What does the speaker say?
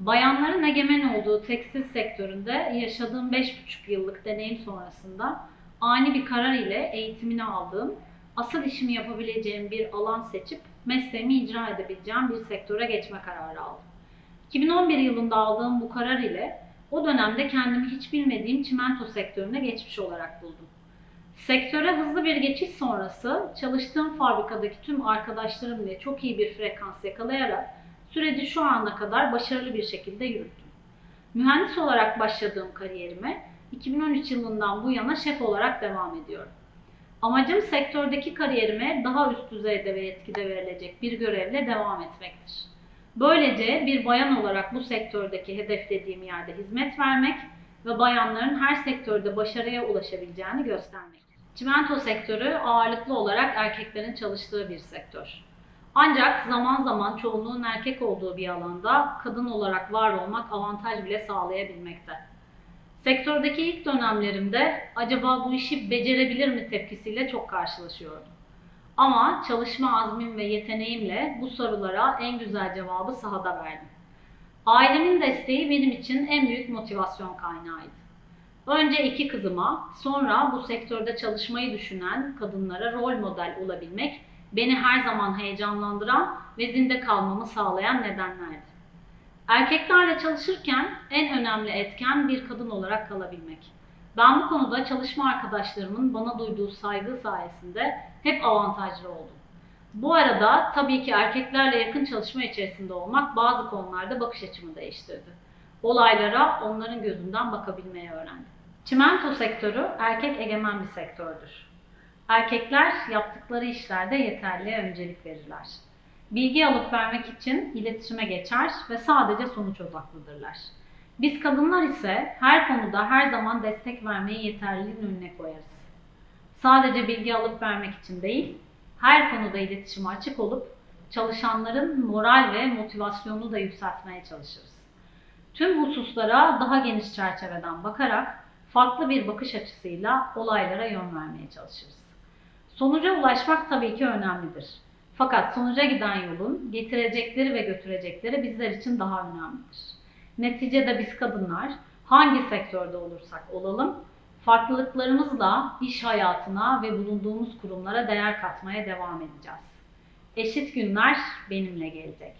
Bayanların egemen olduğu tekstil sektöründe yaşadığım 5,5 yıllık deneyim sonrasında ani bir karar ile eğitimini aldığım, asıl işimi yapabileceğim bir alan seçip mesleğimi icra edebileceğim bir sektöre geçme kararı aldım. 2011 yılında aldığım bu karar ile o dönemde kendimi hiç bilmediğim çimento sektörüne geçmiş olarak buldum. Sektöre hızlı bir geçiş sonrası çalıştığım fabrikadaki tüm arkadaşlarımla çok iyi bir frekans yakalayarak süreci şu ana kadar başarılı bir şekilde yürüttüm. Mühendis olarak başladığım kariyerime 2013 yılından bu yana şef olarak devam ediyorum. Amacım sektördeki kariyerime daha üst düzeyde ve etkide verilecek bir görevle devam etmektir. Böylece bir bayan olarak bu sektördeki hedeflediğim yerde hizmet vermek ve bayanların her sektörde başarıya ulaşabileceğini göstermek. Çimento sektörü ağırlıklı olarak erkeklerin çalıştığı bir sektör. Ancak zaman zaman çoğunluğun erkek olduğu bir alanda kadın olarak var olmak avantaj bile sağlayabilmekte. Sektördeki ilk dönemlerimde acaba bu işi becerebilir mi tepkisiyle çok karşılaşıyordum. Ama çalışma azmim ve yeteneğimle bu sorulara en güzel cevabı sahada verdim. Ailemin desteği benim için en büyük motivasyon kaynağıydı. Önce iki kızıma, sonra bu sektörde çalışmayı düşünen kadınlara rol model olabilmek beni her zaman heyecanlandıran ve zinde kalmamı sağlayan nedenlerdi. Erkeklerle çalışırken en önemli etken bir kadın olarak kalabilmek. Ben bu konuda çalışma arkadaşlarımın bana duyduğu saygı sayesinde hep avantajlı oldum. Bu arada tabii ki erkeklerle yakın çalışma içerisinde olmak bazı konularda bakış açımı değiştirdi. Olaylara onların gözünden bakabilmeyi öğrendim. Çimento sektörü erkek egemen bir sektördür. Erkekler yaptıkları işlerde yeterliğe öncelik verirler. Bilgi alıp vermek için iletişime geçer ve sadece sonuç odaklıdırlar. Biz kadınlar ise her konuda her zaman destek vermeyi yeterliliğin önüne koyarız. Sadece bilgi alıp vermek için değil, her konuda iletişime açık olup çalışanların moral ve motivasyonunu da yükseltmeye çalışırız. Tüm hususlara daha geniş çerçeveden bakarak farklı bir bakış açısıyla olaylara yön vermeye çalışırız. Sonuca ulaşmak tabii ki önemlidir. Fakat sonuca giden yolun getirecekleri ve götürecekleri bizler için daha önemlidir. Neticede biz kadınlar hangi sektörde olursak olalım, farklılıklarımızla iş hayatına ve bulunduğumuz kurumlara değer katmaya devam edeceğiz. Eşit günler benimle gelecek.